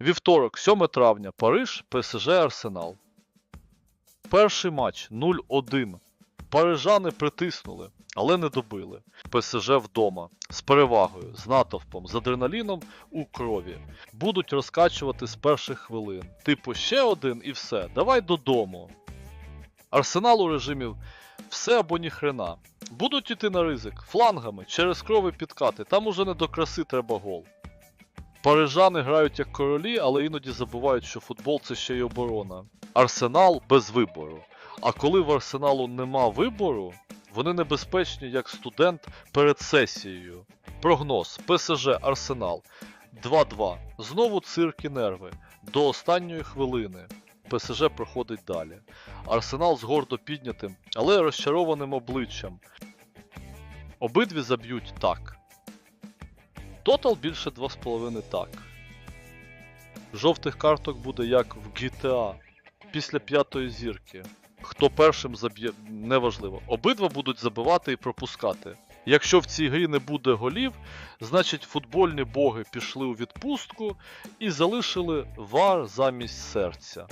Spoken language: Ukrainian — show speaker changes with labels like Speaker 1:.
Speaker 1: Вівторок, 7 травня, Париж, ПСЖ Арсенал. Перший матч 0-1. Парижани притиснули, але не добили. ПСЖ вдома з перевагою, з натовпом, з адреналіном у крові. Будуть розкачувати з перших хвилин. Типу, ще один і все. Давай додому. Арсенал у режимі все або ніхрена. Будуть іти на ризик флангами через крови підкати. Там уже не до краси треба гол. Парижани грають як королі, але іноді забувають, що футбол це ще й оборона. Арсенал без вибору. А коли в арсеналу нема вибору, вони небезпечні як студент перед сесією. Прогноз ПСЖ Арсенал 2-2. Знову цирк і нерви. До останньої хвилини. ПСЖ проходить далі. Арсенал з гордо піднятим, але розчарованим обличчям. Обидві заб'ють так. Тотал більше 2,5 так. Жовтих карток буде як в GTA після п'ятої зірки. Хто першим заб'є, неважливо. Обидва будуть забивати і пропускати. Якщо в цій грі не буде голів, значить футбольні боги пішли у відпустку і залишили вар замість серця.